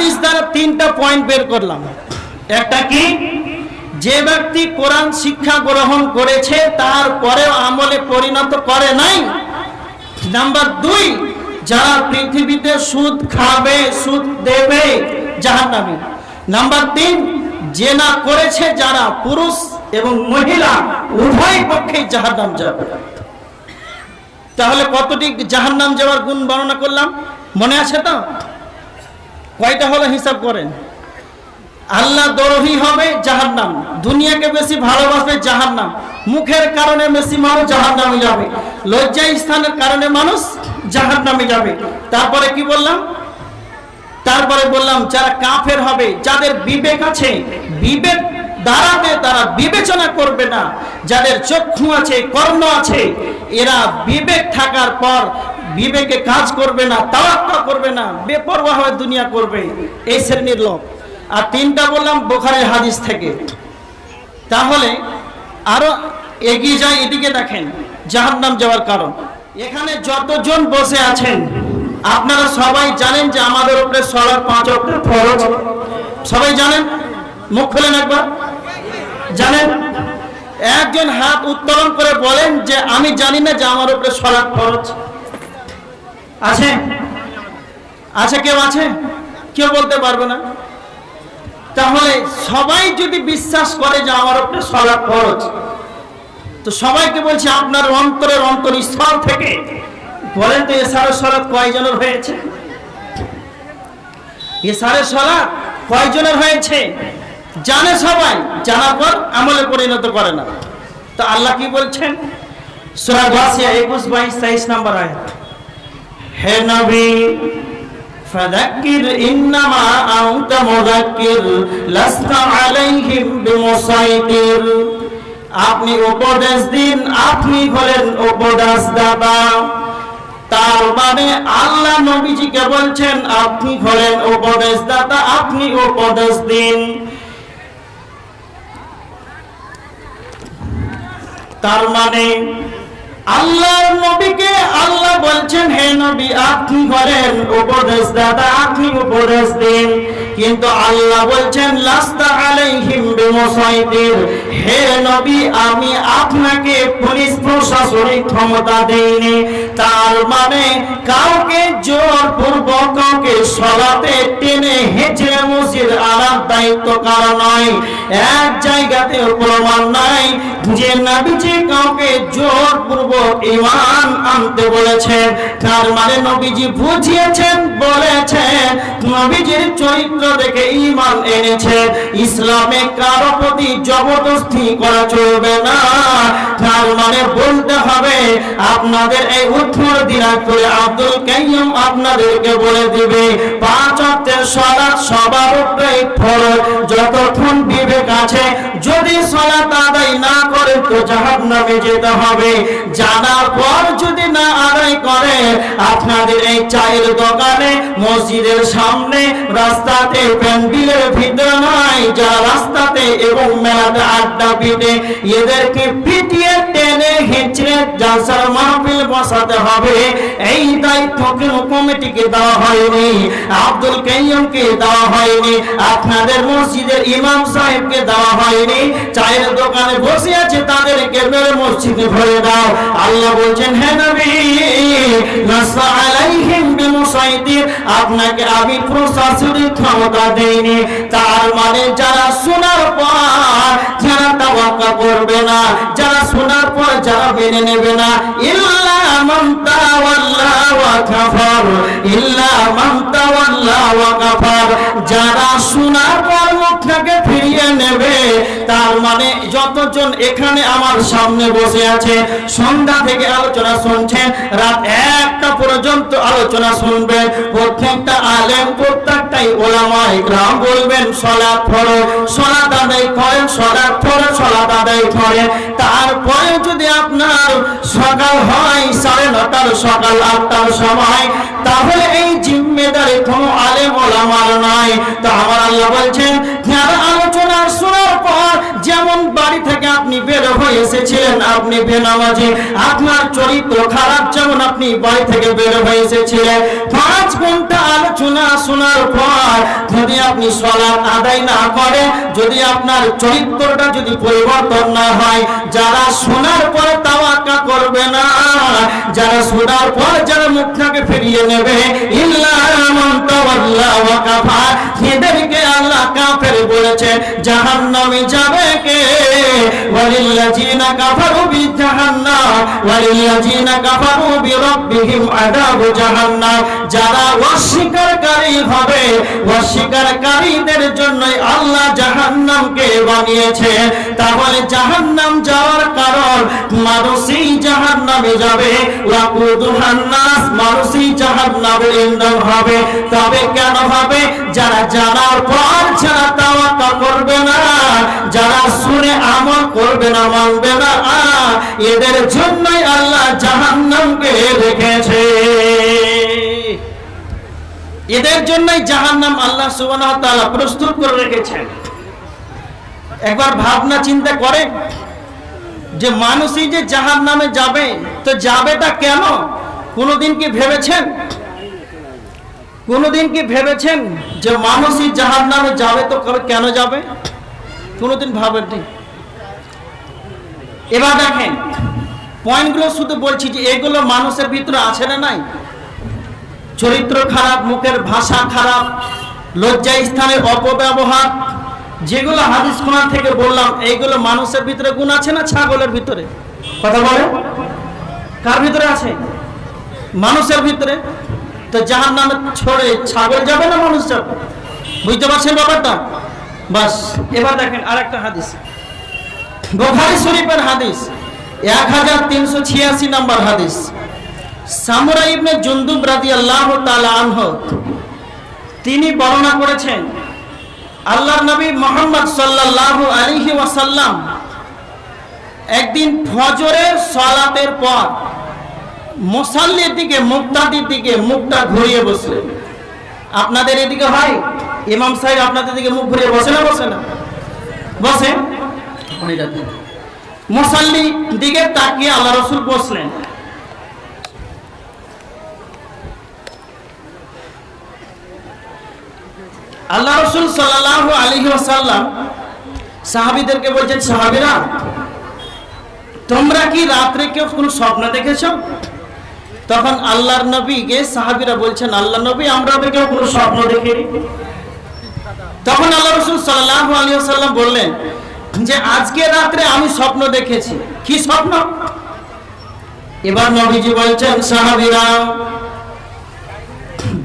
হাদিস দ্বারা তিনটা পয়েন্ট বের করলাম। একটা কি? যে ব্যক্তি কোরআন শিক্ষা গ্রহণ করেছে, তারপরেও আমলে পরিণত করে নাই। নাম্বার দুই, যারা পৃথিবীতে সুদ খাবে, সুদ দেবে, জাহান্নামী। নাম্বার তিন, জেনা করেছে যারা পুরুষ এবং মহিলা, উভয় পক্ষেই জাহান্নাম যাবে। তাহলে কতটি জাহান্নাম যাওয়ার গুণ বর্ণনা করলাম? মনে আছে তো? কয়টা হলো হিসাব করেন? আল্লাহ দরহি হবে জাহান্নাম। দুনিয়াকে বেশি ভালোবাসবে জাহান্নাম। মুখের কারণে বেশি মানুষ জাহান্নামে যাবে। লজ্জা স্থানের কারণে মানুষ জাহান্নামে যাবে। তারপরে কি বললাম? তারপরে বললাম, যারা কাফের হবে, যাদের বিবেক আছে, বিবেক দ্বারাতে তারা বিবেচনা করবে না। যাদের চক্ষু আছে, কর্ণ আছে, এরা বিবেক থাকার পর বিবেকে কাজ করবে না তাওয়াক্কা করবে না, বেপরোয়া হয়ে দুনিয়া করবে, এই শ্রেণির লোক। আর তিনটা বললাম বোখারের হাদিস থেকে। তাহলে আরও এগিয়ে যায় এদিকে দেখেন, জাহান্নাম যাওয়ার কারণ। এখানে যতজন বসে আছেন, আপনারা সবাই জানেন যে আমাদের উপরে সলার পাঁচ অক্টের ফরজ। সবাই জানেন? মুখ খোলেন একবার। জানেন? একজন হাত উত্তোলন করে বলেন যে, আমি জানি না যে আমার উপরে সলার ফরজ। আছে? আছে কেউ আছে? কেউ বলতে পারবে না। তাহলে সবাই যদি বিশ্বাস করে যে আমার উপরে সলাপ খরচ তো সবাইকে বলছি আপনার অন্তরের অন্তর স্থল থেকে বলেন তো এসারের সলাৎ কয়জনের হয়েছে? এসারের সলাৎ কয়জনের হয়েছে? জানে সবাই, জানার পর আমলে পরিণত করে না। তো আল্লাহ কি বলছেন? সুরা একুশ বাইশ, তেইশ নাম্বার আয়াত। হে নবী فذكر إنما أنت مذكر لست عليهم بمسيطر আপনি উপদেশ দিন আপনি হলেন উপদেশ দাতা তার মানে আল্লাহ নবীজিকে বলছেন আপনি হলেন উপদেশ দাতা আপনি উপদেশ দিন তার মানে আল্লাহর নবীকে আল্লাহ বলছেন হে নবী আপনি করেন উপদেশ দাদা আপনি উপদেশ দিন। কিন্তু আল্লাহ বলছেন, লাস্তা আলাইহিম বিমুসাইতির। হে নবী, আমি আপনাকে পুলিশ প্রশাসনিক ক্ষমতা দেইনি। তার মানে কাউকে জোর পূর্বক কাউকে সলাতে টেনে হেঁচে মসজিদ আনার দায়িত্ব কারও নয় এক জায়গাতে প্রমাণ নাই যে নবীজি কাউকে জোর পূর্বক ইমান আনতে বলেছেন। তার মানে নবীজি বুঝিয়েছেন, বলেছেন। নবীজির চরিত্র দেখে ইমান এনেছে। ইসলামে কারও প্রতি জবরদস্তি করা চলবে না। তার মানে বলতে হবে, আপনাদের এই উত্তর দিনাজপুরে আব্দুল কাইয়ুম আপনাদেরকে বলে দিবে, পাঁচ অর্থের সলাৎ সবার উপরে ফরজ। যতক্ষণ বিবেক আছে, যদি সলাৎ আদায় না করে তো জাহান্নামে যেতে হবে। জানার পর যদি না আদায় করে। আপনাদের এই চায়ের দোকানে, মসজিদের সামনে, রাস্তাতে প্যান্ডেলের ভিতরে নয়, যা রাস্তাতে এবং মেলাতে আড্ডা পিটে এদেরকে পিটিয়ে টেনে জালসার মাহফিল বসাতে হবে। এই দায়িত্ব কমিটিকে দেওয়া হয়নি, আব্দুল কাইয়ুমকে দেওয়া হয়নি, আপনাদের মসজিদের ইমাম সাহেবকে দেওয়া হয়নি। চায়ের দোকানে বসে আছে তাদেরকে মসজিদে ভরে দাও। আল্লাহ বলছেন, হে আপনাকে আমি প্রশাসনিক ক্ষমতা দেইনি। তার মানে যারা শোনার পর যারা তাওয়াক্কা করবে না, যারা শোনার পর যারা মেনে নেবে না, ইল্লা মান তাওয়াল্লা ওয়া কাফার, ইল্লা মান তাওয়াল্লা ওয়া কাফার। যারা শোনার নেবে তার মানে যতজন এখানে আমার সামনে বসে আছে, সন্ধ্যা থেকে আলোচনা শুনছেন, রাত একটা পর্যন্ত আলোচনা শুনবেন প্রত্যেকটা আলেম, প্রত্যেকটাই ওলামাই গ্রাম বলবেন, সলাৎ ফরো সলাৎ আদায় করেন, সলাৎ ফরো সলাৎ আদায় করেন। তারপরে যদি আপনার সকাল হয়, সাড়ে নটার সকাল, আটটার সময়, তাহলে এই জিম্মেদারি কোনো আলেম ওলামার নয় তো আমার আল্লাহ বলছেন, যারা আলোচনা শোনার পর যেমন বাড়ি থেকে আপনি বের হয়ে এসেছিলেন আপনি বেনামাজি, আপনার চরিত্র খারাপ যেমন আপনি বাড়ি থেকে বের হয়ে এসেছিলেন, পাঁচ ঘণ্টা আলোচনা শোনার পর যদি আপনি সলাৎ আদায় না করে যদি আপনার চরিত্রটা যদি পরিবর্তন না হয়, যারা শোনার পরে তাওয়াক্কা করবে না, যারা শোনার পর যারা মুখটাকে ফিরিয়ে নেবে, ইল্লা মান ওয়াকাফা ওয়া কাফের বলেছে, জাহান্নামে যাবে কে? ওয়ালিল্লাযিনা কাফারু ওয়ালিল্লাযিনা কাফারু বিরাব্বিহিম আযাবু জাহান্নাম। যারা হবে আল্লাহ জাহান্নামকে বানিয়েছে। তাহলে জাহান্নাম যাওয়ার কারণ, মানুষই জাহান্নামে যাবে। মানুষই জাহান্নামের ইন্ধন হবে। তবে কেন হবে? যারা জানার পর যারা না মানবে না এদের জন্যই আল্লাহ জাহান্নামকে রেখেছে। এদের জন্যই জাহান্নাম আল্লাহ সুবহানাহু তাআলা প্রস্তুত করে রেখেছেন। একবার ভাবনা চিন্তা যে মানুষই যে যাবে, তো যাবেটা কেন? কোনোদিন কি ভেবেছেন? কোনোদিন কি ভেবেছেন যে মানুষই জাহান্নামে যাবে, তো কেন যাবে? কোনোদিন ভাবেননি? এবার দেখেন, পয়েন্টগুলো শুধু বলছি যে এগুলো মানুষের ভিতরে আছে না নাই? চরিত্র খারাপ, মুখের ভাষা খারাপ, লজ্জা, স্থানের অপব্যবহার, যেগুলো হাদিস কোরআন থেকে বললাম, এইগুলো মানুষের ভিতরে গুণ আছে না ছাগলের ভিতরে? কথা বলে কার ভিতরে আছে? মানুষের ভিতরে। তো যাহার নামে ছড়ে ছাগল যাবে না মানুষ যাবে? বুঝতে পারছেন ব্যাপারটা? বাস, এবার দেখেন আরেকটা হাদিস। বোখারি শরীফের হাদিস, এক হাজার তিনশো ছিয়াশি নম্বর হাদিস। সামুরা ইবনে জুন্দুব রাদিয়াল্লাহু তাআলা আনহু, তিনি বর্ণনা করেছেন আল্লাহ নবী মোহাম্মদ সাল্লাল্লাহু আলিহি ওয়াসাল্লাম একদিন ফজরের সালাতের পর মুসাল্লির দিকে, মুক্তাদির দিকে মুখটা ঘুরিয়ে বসলেন। আপনাদের এদিকে হয়? ইমাম সাহেব আপনাদের দিকে মুখ ঘুরিয়ে বসে না বসে না? বসে। মুসাল্লি দিকে তাকিয়ে আল্লাহ রসুল বসলেন। আল্লাহ রসুল ওয়াসাল্লাম সাহাবিদেরকে বলছেন, সাহাবিরা, তোমরা কি রাত্রে কেউ কোন স্বপ্ন দেখেছ? তখন আল্লাহর নবীকে সাহাবিরা বলছেন আল্লাহ নবী, আমরা কেউ কোনো স্বপ্ন দেখিনি। তখন আল্লাহ রসুল সাল্লাহ আলী সাল্লাম বললেন যে আজকে রাত্রে আমি স্বপ্ন দেখেছি। কি স্বপ্ন? এবার নবীজি বলছেন, সাহাবিরা,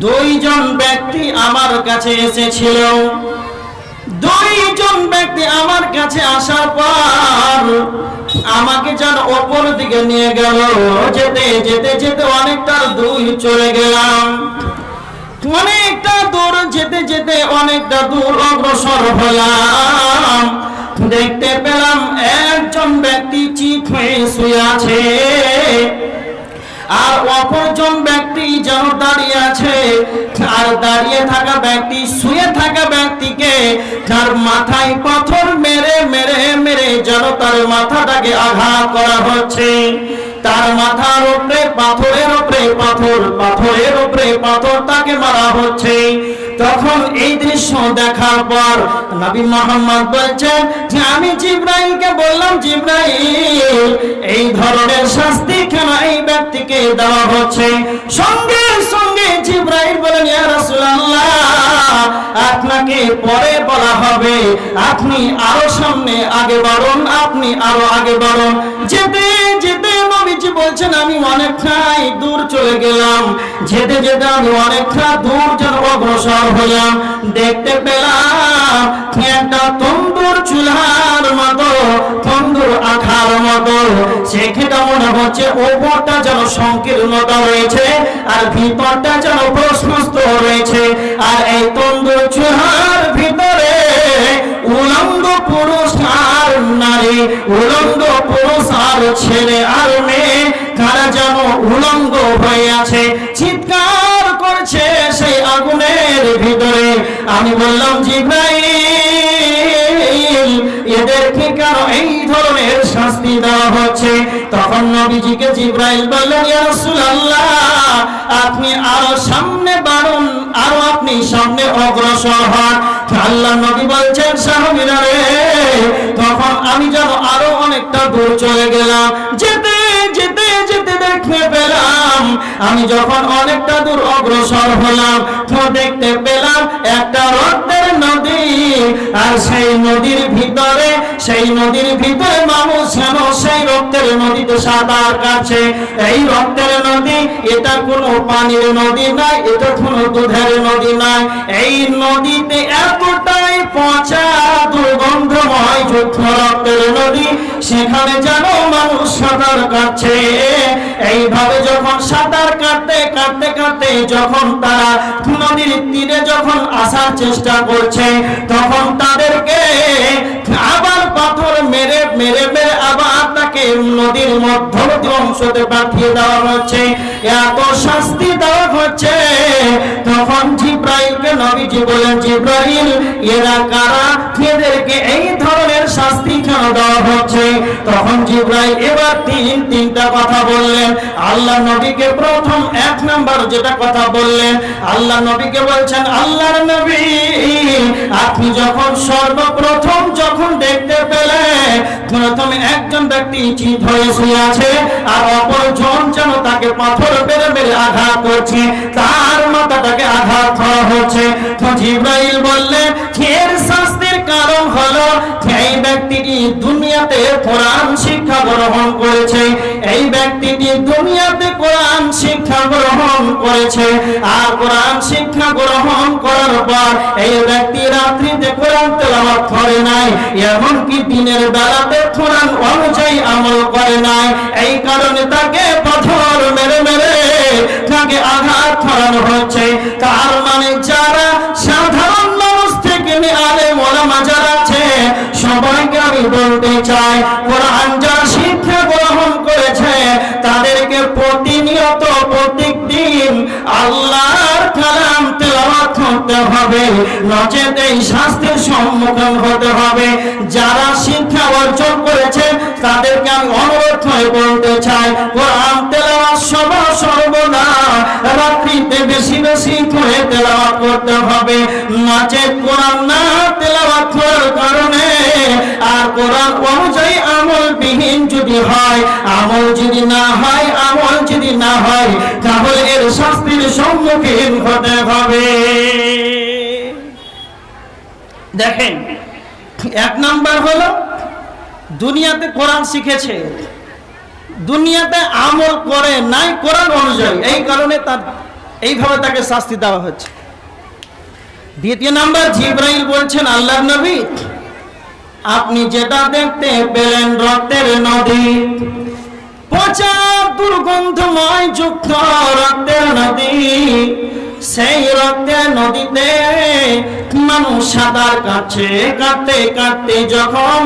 দুইজন ব্যক্তি আমার কাছে এসেছিল। দুইজন ব্যক্তি আমার কাছে আসার পর আমাকে যেন অপর দিকে নিয়ে গেল। যেতে যেতে যেতে অনেকটা দূর চলে গেলাম। অনেকটা দূর, যেতে যেতে অনেকটা দূর অগ্রসর হলাম। দেখতে পেলাম একজন ব্যক্তি চিত হয়ে শুয়ে আছে। আর অপরজন ব্যক্তি যেন দাঁড়িয়ে আছে। আর দাঁড়িয়ে থাকা ব্যক্তি, শুয়ে থাকা ব্যক্তিকে তার মাথায় পাথর মেরে মেরে মেরে যেন তার মাথাটাকে আঘাত করা হচ্ছে। তার মাথার উপরে পাথরের উপরে পাথর, পাথরের উপরে পাথর তাকে মারা হচ্ছে। তখন এই দৃশ্য দেখার পর নবী মোহাম্মদ বলছেন যে, আমি জিব্রাইলকে বললাম, জিব্রাইল, এই ধরনের শাস্তি কেন এই ব্যক্তিকে দেওয়া হচ্ছে? সঙ্গে সঙ্গে জিব্রাইল বলেন ইয়া রাসূলুল্লাহ, আপনাকে পরে বলা হবে। আপনি আরও সামনে আগে বাড়ুন, আপনি আরও আগে বাড়ুন। যেতে বলছেন, আমি অনেকটাই দূর চলে গেলাম। যেতে যেতে আমি অনেকটা দূর যেন অগ্রসর হলাম। দেখতে পেলাম একটা তন্দুর চুলার মতো, তন্দুর আখার মতো। সেখানে মনে হচ্ছে ওপরটা যেন সংকীর্ণতা রয়েছে আর ভিতরটা যেন প্রশস্ত রয়েছে। আর এই তন্দুর চুলার নারী উলঙ্গ পুরুষ আর ছেলে আর মেয়ে তারা যেন উলঙ্গ হয়ে আছে, চিৎকার করছে সেই আগুনের ভিতরে। আমি বললাম, জিব্রাইল, এদেরকে কেন এই ধরনের শাস্তি দেওয়া হচ্ছে? তখন নবীজিকে জিব্রাইল বললেন, ইয়া রাসূলুল্লাহ আপনি আরও সামনে বাড়ুন, আরও আপনি সামনে অগ্রসর হন। আল্লাহ নবী বলছেন, সাহাবীরা তখন আমি যেন আরও অনেকটা দূর চলে গেলাম। যেতে যেতে যেতে দেখতে পেলাম আমি যখন অনেকটা দূর অগ্রসর হলাম, তো দেখতে পেলাম একটা রক্তের নদী। আর সেই নদীর ভিতরে, সেই নদীর ভিতরে মানুষ যেন সেই রক্তের নদীতে সাঁতার কাটছে। এই রক্তের নদী, এটা কোনো পানির নদী নয়, এটা কোনো দুধের নদী নয়। এই নদীতে এতটাই পচা, দুর্গন্ধময় যুদ্ধ রক্তের নদী, সেখানে যেন মানুষ সাঁতার কাছে এইভাবে যখন সাঁতার কাটতে কাটতে কাটতে যখন তারা নদীর তীরে যখন আসার চেষ্টা করছে, তখন তাদেরকে আবার পাথর মেরে মেরে মেরে আবার তাকে নদীর মধ্যবর্তী অংশতে পাঠিয়ে দেওয়া হচ্ছে। এত শাস্তি দেওয়া হচ্ছে। তখন জিব্রাইলকে নবীজি বলেন, জিব্রাইল, এরা কারা? এদেরকে এই ধরনের শাস্তি কেন দেওয়া হচ্ছে? তখন জিব্রাইল এবার তিন তিনটা কথা বললেন। আল্লাহ নবীকে প্রথম এক নাম্বার যেটা কথা বললেন, আল্লাহ নবীকে বলছেন, আল্লাহর নবী, আপনি যখন সর্বপ্রথম যখন দেখতে পেলেন, প্রথমে একজন ব্যক্তি চিত হয়ে শুয়ে আছে, আর অপরজন যেন তাকে পাথর মেরে মেরে আঘাত করছে, তার মাথাটাকে আঘাত করা হচ্ছে। তো জিব্রাইল বললেন এর দুনিয়াতে কোরআন শিক্ষা গ্রহণ করেছে। এই ব্যক্তিটি দুনিয়াতে কোরআন শিক্ষা গ্রহণ করেছে। আর কোরআন শিক্ষা গ্রহণ করার পর এই ব্যক্তি রাত্রিতে কোরআন তেলাওয়াত করে নাই, এমনকি দিনের বেলাতে কোরআন অনুযায়ী আমল করে নাই। এই কারণে তাকে পাথর মেরে মেরে তাকে আঘাত করানো হচ্ছে তার চাই কোরআন শিক্ষা গ্রহণ করেছে, তাদেরকে প্রতিনিয়ত দিন আল্লাহর কালাম তেলাওয়াত করতে হবে। নচেত সম্মুখীন হতে হবে। যারা শিক্ষা অর্জন করেছে, তাদেরকে আমি অনুরোধ বলতে চাই, কোরআন তেলাওয়াত সর্বদা রাত্রিতে বেশি বেশি করে তেলাওয়াত করতে হবে। নচেত কোরআন না তেলাওয়াত করার কারণে আর কোরআন অনুযায়ী আমল বিহীন যদি হয়, আমল যদি না হয়, আমল যদি না হয়, তাহলে এর শাস্তির সম্মুখীন হতে হবে। দেখেন, এক নাম্বার হলো, দুনিয়াতে কোরআন শিখেছে, দুনিয়াতে আমল করে নাই কোরআন অনুযায়ী, এই কারণে তার, এইভাবে তাকে শাস্তি দেওয়া হচ্ছে। দ্বিতীয় নাম্বার জিব্রাইল বলছেন আল্লাহ নবী আপনি যেটা দেখতে পেলেন রক্তের নদী। পচা দুর্গন্ধময় যুক্ত রক্তের নদী। সেই রক্তের নদীতে মানুষ সাঁতার কাটছে, কাটতে কাটতে যখন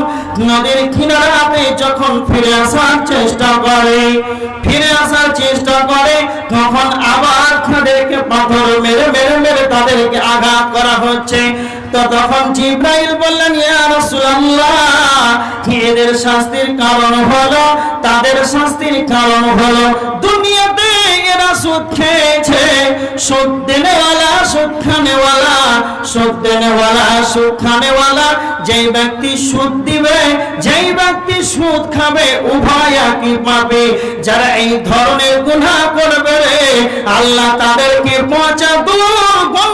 নদীর কিনারাতে যখন ফিরে আসার চেষ্টা করে, ফিরে আসার চেষ্টা করে, তখন আবার তাদেরকে পাথর মেরে মেরে মেরে তাদেরকে আঘাত করা হচ্ছে। তো তখন জিব্রাইল বললেন এদের শাস্তির কারণ হলো? তাদের শাস্তির কারণ হলো দুনিয়াতে এরা সুদ খেয়েছে। সুদ দেনেওয়ালা, সুদ খানেওয়ালা, সুদ দেনেওয়ালা, সুদ খানেওয়ালা। যেই ব্যক্তি সুদ দিবে, যেই ব্যক্তি সুদ খাবে, উভয় একই পাবে। যারা এই ধরনের গুনাহ করবে আল্লাহ তাদেরকে পচা দুর্গন্ধময়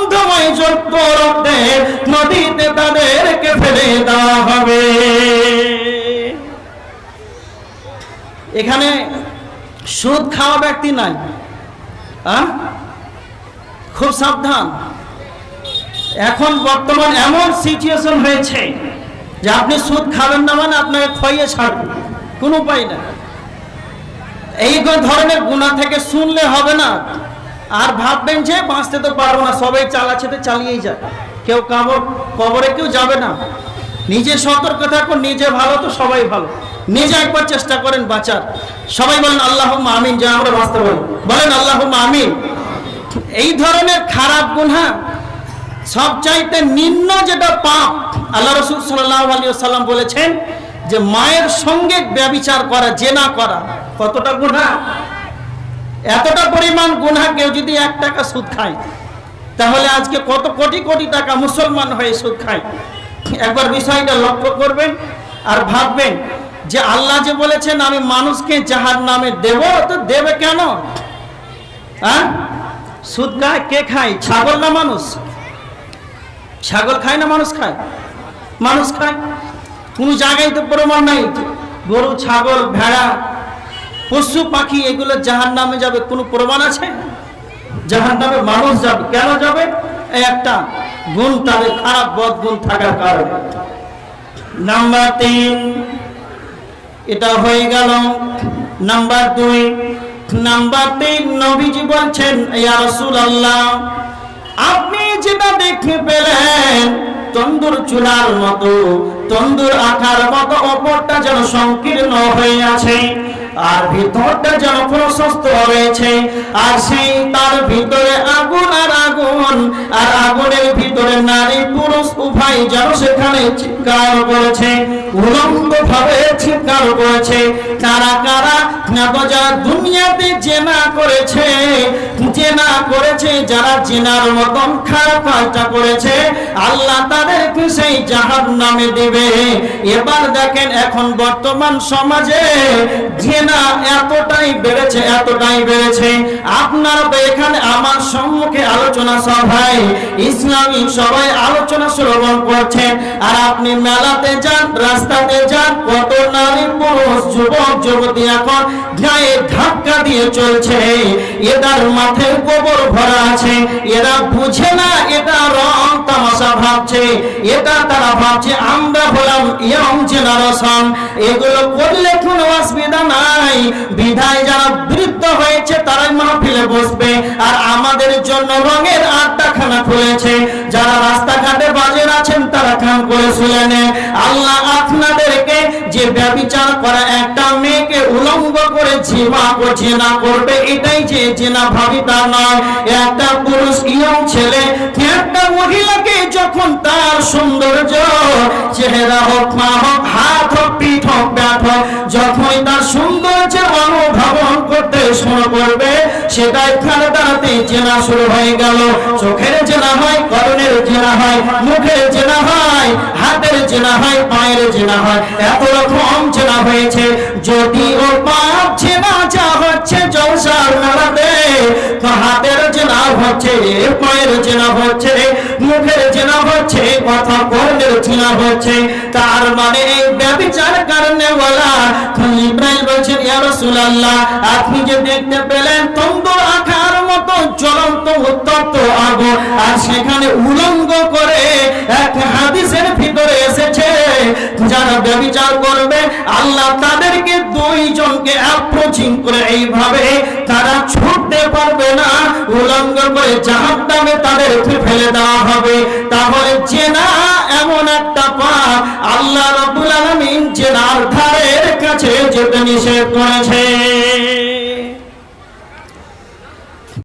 রক্তের নদীতে তাদেরকে ফেলে দেওয়া হবে। এখানে সুদ খাওয়া ব্যক্তি নাই? খুব সাবধান। এখন বর্তমান এমন সিচুয়েশন হয়েছে যে আপনি সুদ খাবেন না মানে আপনাকে খইয়ে ছাড়বে। কোনো উপায় না এই ধরনের গুণা থেকে শুনলে হবে না। আর ভাববেন যে বাঁচতে তো পারব না, সবাই চালাচ্ছে চালিয়েই যায় কেউ কাবর, কবরে কেউ যাবে না। নিজে সতর্ক থাকুন, নিজে ভালো তো সবাই ভালো। নিজে একবার চেষ্টা করেন বাঁচার। সবাই বলেন আল্লাহ আমিন। যা আমরা বাঁচতে পারি। বলেন আল্লাহ আমিন। এই ধরনের খারাপ গুণা সবচাইতে নিম্ন যেটা পাপ, আল্লাহ রসুল সাল্লাহ আলী সাল্লাম বলেছেন যে, মায়ের সঙ্গে ব্যবিচার করা, জেনা করা, কতটা গুণা এতটা পরিমাণ গুণা কেউ যদি এক টাকা সুদ খায়, তাহলে আজকে কত কোটি কোটি টাকা মুসলমান হয়ে সুদ খায়? একবার বিষয়টা লক্ষ্য করবেন আর ভাববেন যে আল্লাহ যে বলেছেন, আমি মানুষকে যাহার নামে দেব, তো দেবে কেন? হ্যাঁ? সুদ খায়, কে খায়? ছাগল না মানুষ? ছাগল খায় না মানুষ খায়? মানুষ খায়। কোনো জায়গায় তো প্রমাণ নাই। গরু, ছাগল, ভেড়া পশু, পাখি, এগুলো জাহার নামে যাবে। কোনো প্রমাণ আছে? জাহার নামে মানুষ যাবে। কেন যাবে? একটা গুণ তাদের, খারাপ বদ গুণ থাকার কারণে। নাম্বার তিন, এটা হয়ে গেল নাম্বার দুই। নাম্বার তিন, নবীজি বলছেন রাসূলুল্লাহ, আপনি যেটা দেখতে পেলেন, তন্দুর চুলার মতো, তন্দুর আঠার মতো, অপরটা যেন সংকীর্ণ হয়ে আছে। আর ভিতরটা যেন প্রশস্ত রয়েছে আর সেই তার ভিতরে আগুন আর আগুন, আর আগুনের ভিতরে নারী পুরুষ উভয় যেন সেখানে চিৎকার করেছে উলঙ্গ ভাবে চিৎকার করেছে, কারা কারা না বজা যারা দুনিয়াতে জেনা করেছে জেনা করেছে, যারা জেনার মতন খারাপ কাজটা করেছে, আল্লাহ তাদেরকে সেই জাহান নামে দিবে। এবার দেখেন এখন বর্তমান সমাজে জেনা এতটাই বেড়েছে এতটাই বেড়েছে। আপনারা এখানে আমার সম্মুখে আলোচনা সভায়, ইসলামী সবাই আলোচনা শ্রবণ করছেন। আর আপনি মেলাতে যান, রাস্তাতে যান, কত নারী পুরুষ, যুবক, যুবতী এখন ধাক্কা দিয়ে চলছে। এটার মাঠে গোবর ভরা আছে। এরা বুঝে না এটা রং তামাশা ভাবছে। এটা তারা ভাবছে, আমরা হলাম ইয়ং জেনারেশন এগুলো করলে কোনো অসুবিধা নাই। বিধায় যারা বৃদ্ধ হয়েছে, তারাই মাহফিলে বসবে। আর আমাদের জন্য রঙের আড্ডাখানা খুলেছে। যারা রাস্তাঘাটে বাজের আছেন, তারা কান করে শুনে আল্লাহ আপনাদেরকে যে ব্যবিচার করা একটা মেয়েকে উলঙ্গ করে জিমা না করবে, এটাই যে জেনা ভাবি তা নয়। একটা পুরুষ ইয়ং ছেলে, একটা মহিলাকে যখন তার সৌন্দর্য, চেহারা হোক, মা হোক করতে শুরু করবে সেটা এখানে দাঁড়াতে চেনা শুরু হয়ে গেল। চোখের চেনা হয় করণের চেনা হয়, মুখের চেনা হয়, হাতের চেনা হয়, পায়ের চেনা হয়। এত রকম চেনা হয়েছে যদি ও পাপ চেনা যা হচ্ছে জলসার মেলাতে হাতের চেনা হচ্ছে, পায়ের চেনা হচ্ছে, মুখের চেনা হচ্ছে, কথা কর্ণের চেনা হচ্ছে। তার মানে এই ব্যবচার কারণে বলা ইব্রাহিম আপনি যে দেখতে পেলেন আখার মতো জ্বলন্ত উত্তপ্ত আগুন, আর সেখানে উলঙ্গ করে এক হাদিসের ভিতরে এসেছে, যারা ব্যবচার করবে, আল্লাহ তাদেরকে এইভাবে তারা ছুটতে পারবে না করে তাদেরকে ফেলে দেওয়া হবে। তাহলে জেনা এমন একটা চেনার ধারের কাছে যেতে নিষেধ করেছে।